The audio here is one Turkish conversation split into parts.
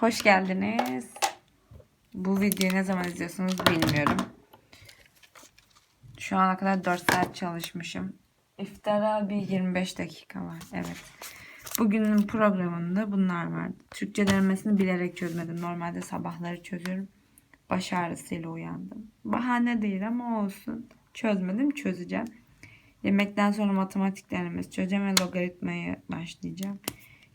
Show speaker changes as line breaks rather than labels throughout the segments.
Hoş geldiniz. Bu videoyu ne zaman izliyorsunuz bilmiyorum. Şu ana kadar 4 saat çalışmışım. İftara bir 25 dakika var. Evet. Bugünün programında bunlar vardı. Türkçe denemesini bilerek çözmedim. Normalde sabahları çözüyorum. Baş ağrısıyla uyandım. Bahane değil ama olsun. Çözmedim çözeceğim. Yemekten sonra matematik denemesi çözeceğim ve logaritmaya başlayacağım.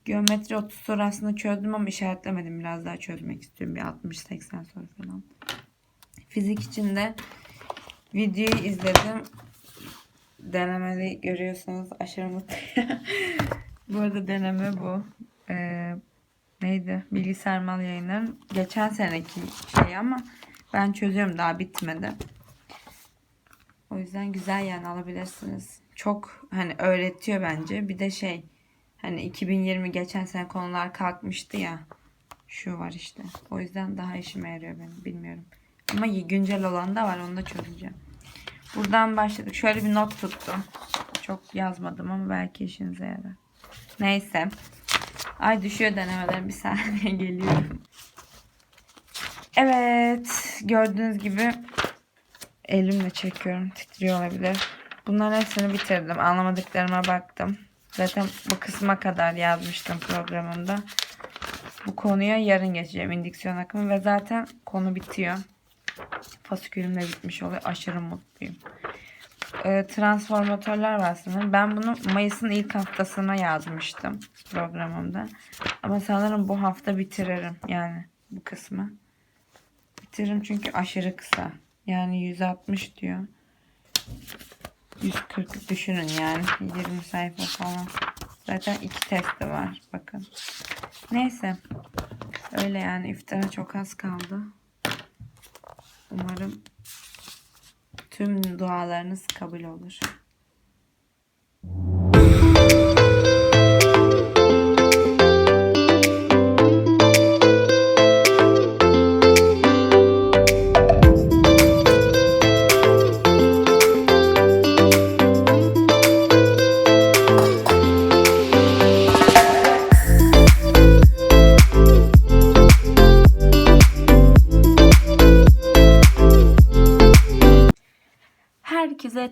Geometri 30 soru çözdüm ama işaretlemedim. Biraz daha çözmek istiyorum. Bir 60-80 soru falan. Fizik için de videoyu izledim. Denemeli görüyorsunuz. Aşırı mutluyum. bu arada deneme bu. Ee, neydi? Bilgisayar mal yayınlarım. Geçen seneki şey ama ben çözüyorum. Daha bitmedi. O yüzden güzel yani alabilirsiniz. Çok hani öğretiyor bence. Bir de şey hani 2020 geçen sene konular kalkmıştı ya. Şu var işte. O yüzden daha işime yarıyor benim. Bilmiyorum. Ama güncel olan da var. Onu da çözeceğim. Buradan başladık. Şöyle bir not tuttum. Çok yazmadım ama belki işinize yarar. Neyse. Ay düşüyor denemelerim. Bir saniye geliyorum. Evet gördüğünüz gibi elimle çekiyorum titriyor olabilir. Bunların hepsini bitirdim. Anlamadıklarıma baktım. Zaten bu kısma kadar yazmıştım programımda. Bu konuya yarın geçeceğim indüksiyon akımı ve zaten konu bitiyor. Fasikülüm de bitmiş oluyor. Aşırı mutluyum. Ee, transformatörler var sanırım. Ben bunu Mayıs'ın ilk haftasına yazmıştım programımda. Ama sanırım bu hafta bitiririm yani bu kısmı. Bitiririm çünkü aşırı kısa. Yani 160 diyor. 140 düşünün yani. 20 sayfa falan. Zaten iki testi var. Bakın. Neyse. Öyle yani iftara çok az kaldı. Umarım tüm dualarınız kabul olur.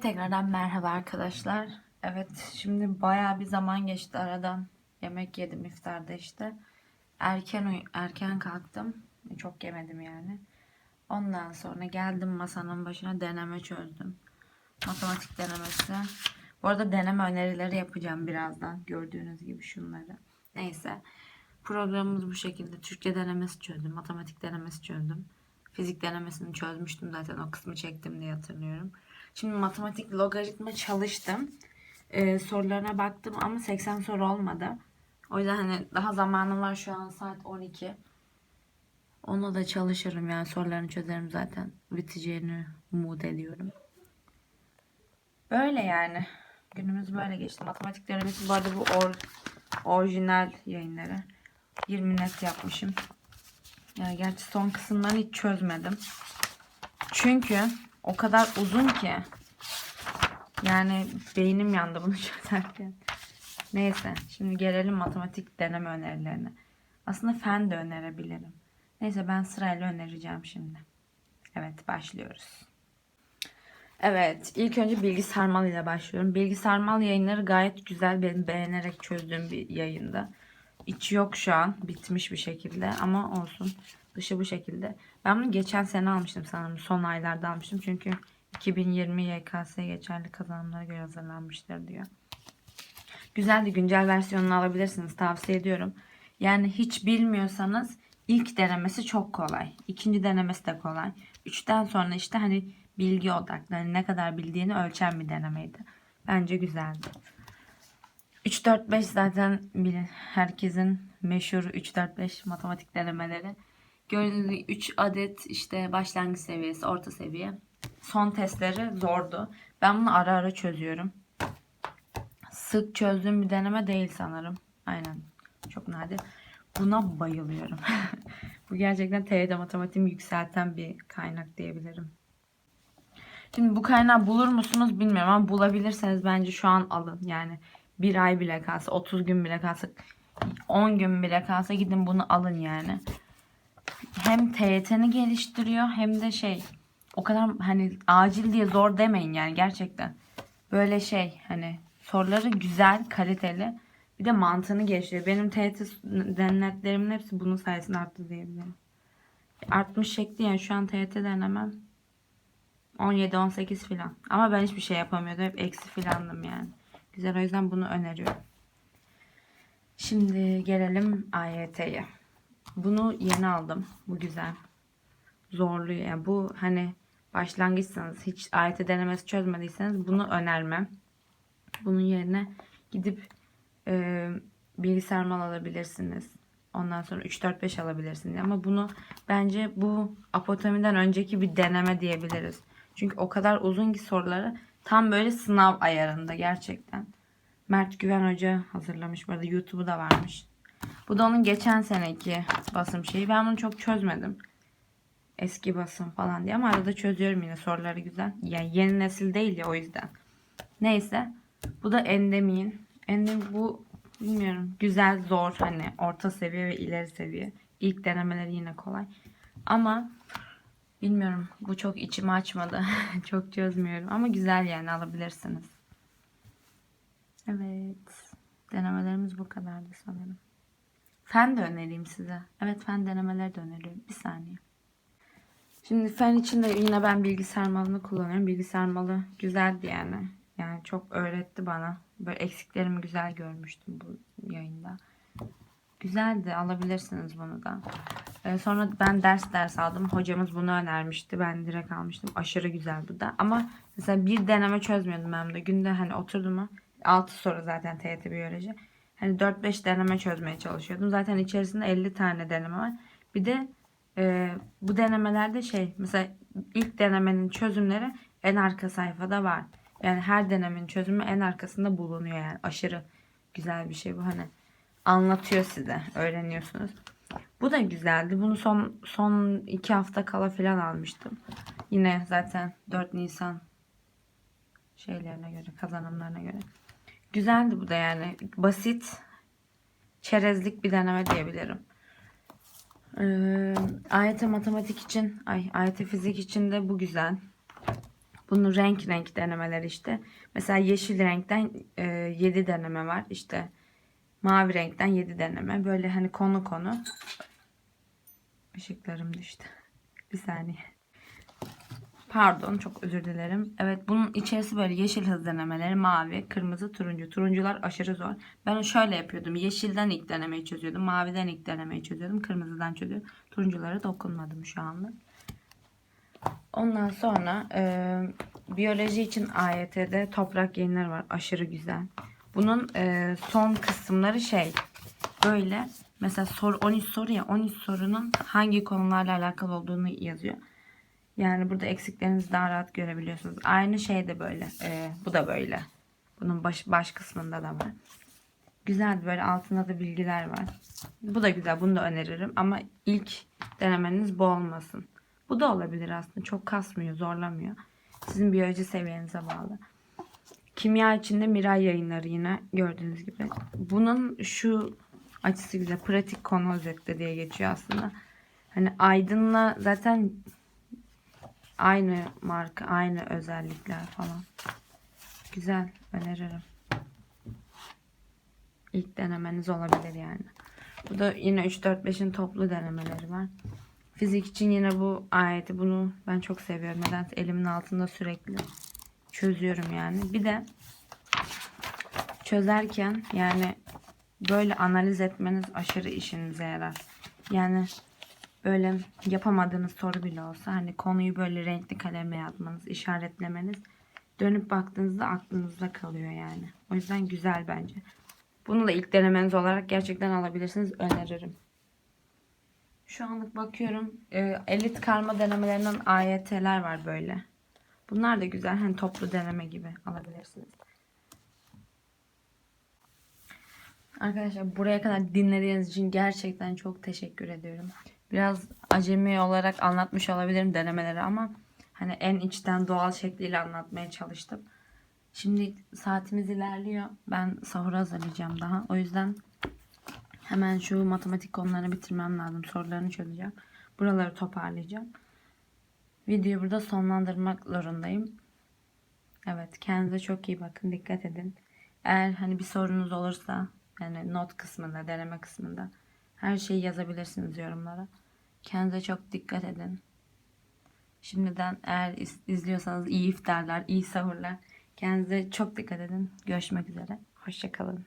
Tekrardan merhaba arkadaşlar. Evet şimdi baya bir zaman geçti aradan. Yemek yedim iftarda işte. Erken uy- erken kalktım. Çok yemedim yani. Ondan sonra geldim masanın başına deneme çözdüm. Matematik denemesi. Bu arada deneme önerileri yapacağım birazdan. Gördüğünüz gibi şunları. Neyse. Programımız bu şekilde. Türkçe denemesi çözdüm. Matematik denemesi çözdüm. Fizik denemesini çözmüştüm zaten. O kısmı çektim diye hatırlıyorum. Şimdi matematik logaritma çalıştım. Ee, sorularına baktım ama 80 soru olmadı. O yüzden hani daha zamanım var şu an saat 12. Onu da çalışırım yani sorularını çözerim zaten. Biteceğini umut ediyorum. Böyle yani. Günümüz böyle geçti. Matematik denemesi bu arada bu or, orijinal yayınları. 20 net yapmışım. Yani gerçi son kısımlarını hiç çözmedim. Çünkü o kadar uzun ki. Yani beynim yandı bunu çözerken. Neyse şimdi gelelim matematik deneme önerilerine. Aslında fen de önerebilirim. Neyse ben sırayla önereceğim şimdi. Evet başlıyoruz. Evet ilk önce bilgi sarmal ile başlıyorum. Bilgi sarmal yayınları gayet güzel. Benim beğenerek çözdüğüm bir yayında. İçi yok şu an. Bitmiş bir şekilde ama olsun. Dışı bu şekilde. Ben bunu geçen sene almıştım sanırım. Son aylarda almıştım. Çünkü 2020 YKS'ye geçerli kazanımlara göre hazırlanmıştır diyor. Güzeldi. Güncel versiyonunu alabilirsiniz. Tavsiye ediyorum. Yani hiç bilmiyorsanız ilk denemesi çok kolay. İkinci denemesi de kolay. Üçten sonra işte hani bilgi odaklı. Hani ne kadar bildiğini ölçen bir denemeydi. Bence güzeldi. 3 4 5 zaten bilin herkesin meşhur 3 4 5 matematik denemeleri. Gördüğünüz gibi 3 adet işte başlangıç seviyesi, orta seviye. Son testleri zordu. Ben bunu ara ara çözüyorum. Sık çözdüğüm bir deneme değil sanırım. Aynen. Çok nadir. Buna bayılıyorum. Bu gerçekten TYT matematiğimi yükselten bir kaynak diyebilirim. Şimdi bu kaynağı bulur musunuz bilmiyorum ama bulabilirseniz bence şu an alın. Yani bir ay bile kalsa, 30 gün bile kalsa, 10 gün bile kalsa gidin bunu alın yani. Hem TYT'ni geliştiriyor hem de şey o kadar hani acil diye zor demeyin yani gerçekten. Böyle şey hani soruları güzel, kaliteli. Bir de mantığını geliştiriyor. Benim TYT denetlerimin hepsi bunun sayesinde arttı diyebilirim. Artmış şekli yani şu an TYT denemem 17-18 filan. Ama ben hiçbir şey yapamıyordum. Hep eksi filandım yani. Güzel o yüzden bunu öneriyorum. Şimdi gelelim AYT'ye. Bunu yeni aldım. Bu güzel. Zorluyor. Yani bu hani başlangıçsanız hiç AYT denemesi çözmediyseniz bunu önermem. Bunun yerine gidip e, bilgisayar mal alabilirsiniz. Ondan sonra 3-4-5 alabilirsiniz. Ama bunu bence bu apotomiden önceki bir deneme diyebiliriz. Çünkü o kadar uzun ki soruları tam böyle sınav ayarında gerçekten. Mert Güven Hoca hazırlamış. Bu arada YouTube'u da varmış. Bu da onun geçen seneki basım şeyi. Ben bunu çok çözmedim. Eski basım falan diye ama arada çözüyorum yine soruları güzel. Yani yeni nesil değil ya o yüzden. Neyse. Bu da endemin. Endem bu bilmiyorum. Güzel, zor hani orta seviye ve ileri seviye. İlk denemeleri yine kolay. Ama bilmiyorum bu çok içimi açmadı. çok çözmüyorum ama güzel yani alabilirsiniz. Evet. Denemelerimiz bu kadardı sanırım. Fen de önereyim size. Evet fen denemeleri de öneriyorum. Bir saniye. Şimdi fen için de yine ben bilgisayar malını kullanıyorum. Bilgisayar malı güzeldi yani. Yani çok öğretti bana. Böyle eksiklerimi güzel görmüştüm bu yayında. Güzeldi. Alabilirsiniz bunu da. Ee, sonra ben ders ders aldım. Hocamız bunu önermişti. Ben direkt almıştım. Aşırı güzel bu da. Ama mesela bir deneme çözmüyordum ben de. Günde hani oturdum mu 6 soru zaten TYT biyoloji. Hani 4-5 deneme çözmeye çalışıyordum. Zaten içerisinde 50 tane deneme var. Bir de e, bu denemelerde şey mesela ilk denemenin çözümleri en arka sayfada var. Yani her denemenin çözümü en arkasında bulunuyor yani. Aşırı güzel bir şey bu hani. Anlatıyor size. Öğreniyorsunuz. Bu da güzeldi. Bunu son son iki hafta kala falan almıştım. Yine zaten 4 Nisan şeylerine göre, kazanımlarına göre. Güzeldi bu da yani. Basit, çerezlik bir deneme diyebilirim. Ee, AYT matematik için, ay AYT fizik için de bu güzel. Bunun renk renk denemeler işte. Mesela yeşil renkten e, 7 deneme var. İşte mavi renkten 7 deneme. Böyle hani konu konu. Işıklarım düştü. Bir saniye. Pardon çok özür dilerim. Evet bunun içerisi böyle yeşil hız denemeleri mavi, kırmızı, turuncu. Turuncular aşırı zor. Ben şöyle yapıyordum. Yeşilden ilk denemeyi çözüyordum. Maviden ilk denemeyi çözüyordum. Kırmızıdan çözüyordum. Turunculara dokunmadım şu anlık. Ondan sonra e, biyoloji için AYT'de toprak yayınları var. Aşırı güzel. Bunun e, son kısımları şey böyle mesela soru 13 soru ya 13 sorunun hangi konularla alakalı olduğunu yazıyor. Yani burada eksiklerinizi daha rahat görebiliyorsunuz. Aynı şey de böyle. e, bu da böyle. Bunun baş, baş kısmında da var. Güzel böyle altında da bilgiler var. Bu da güzel. Bunu da öneririm. Ama ilk denemeniz bu olmasın. Bu da olabilir aslında. Çok kasmıyor, zorlamıyor. Sizin biyoloji seviyenize bağlı. Kimya içinde Miray yayınları yine gördüğünüz gibi. Bunun şu açısı güzel. Pratik konu özetle diye geçiyor aslında. Hani Aydın'la zaten aynı marka, aynı özellikler falan. Güzel, öneririm. İlk denemeniz olabilir yani. Bu da yine 3 4 5'in toplu denemeleri var. Fizik için yine bu ayeti bunu ben çok seviyorum. Nedense elimin altında sürekli çözüyorum yani. Bir de çözerken yani böyle analiz etmeniz aşırı işinize yarar. Yani böyle yapamadığınız soru bile olsa hani konuyu böyle renkli kalemle yazmanız, işaretlemeniz dönüp baktığınızda aklınızda kalıyor yani. O yüzden güzel bence. Bunu da ilk denemeniz olarak gerçekten alabilirsiniz. Öneririm. Şu anlık bakıyorum. E, elit karma denemelerinden AYT'ler var böyle. Bunlar da güzel. Hani toplu deneme gibi alabilirsiniz. Arkadaşlar buraya kadar dinlediğiniz için gerçekten çok teşekkür ediyorum. Biraz acemi olarak anlatmış olabilirim denemeleri ama hani en içten doğal şekliyle anlatmaya çalıştım. Şimdi saatimiz ilerliyor. Ben sahur hazırlayacağım daha. O yüzden hemen şu matematik konularını bitirmem lazım. Sorularını çözeceğim. Buraları toparlayacağım. Videoyu burada sonlandırmak zorundayım. Evet kendinize çok iyi bakın. Dikkat edin. Eğer hani bir sorunuz olursa yani not kısmında, deneme kısmında her şeyi yazabilirsiniz yorumlara. Kendinize çok dikkat edin. Şimdiden eğer iz- izliyorsanız iyi iftarlar, iyi sahurlar. Kendinize çok dikkat edin. Görüşmek üzere. Hoşçakalın.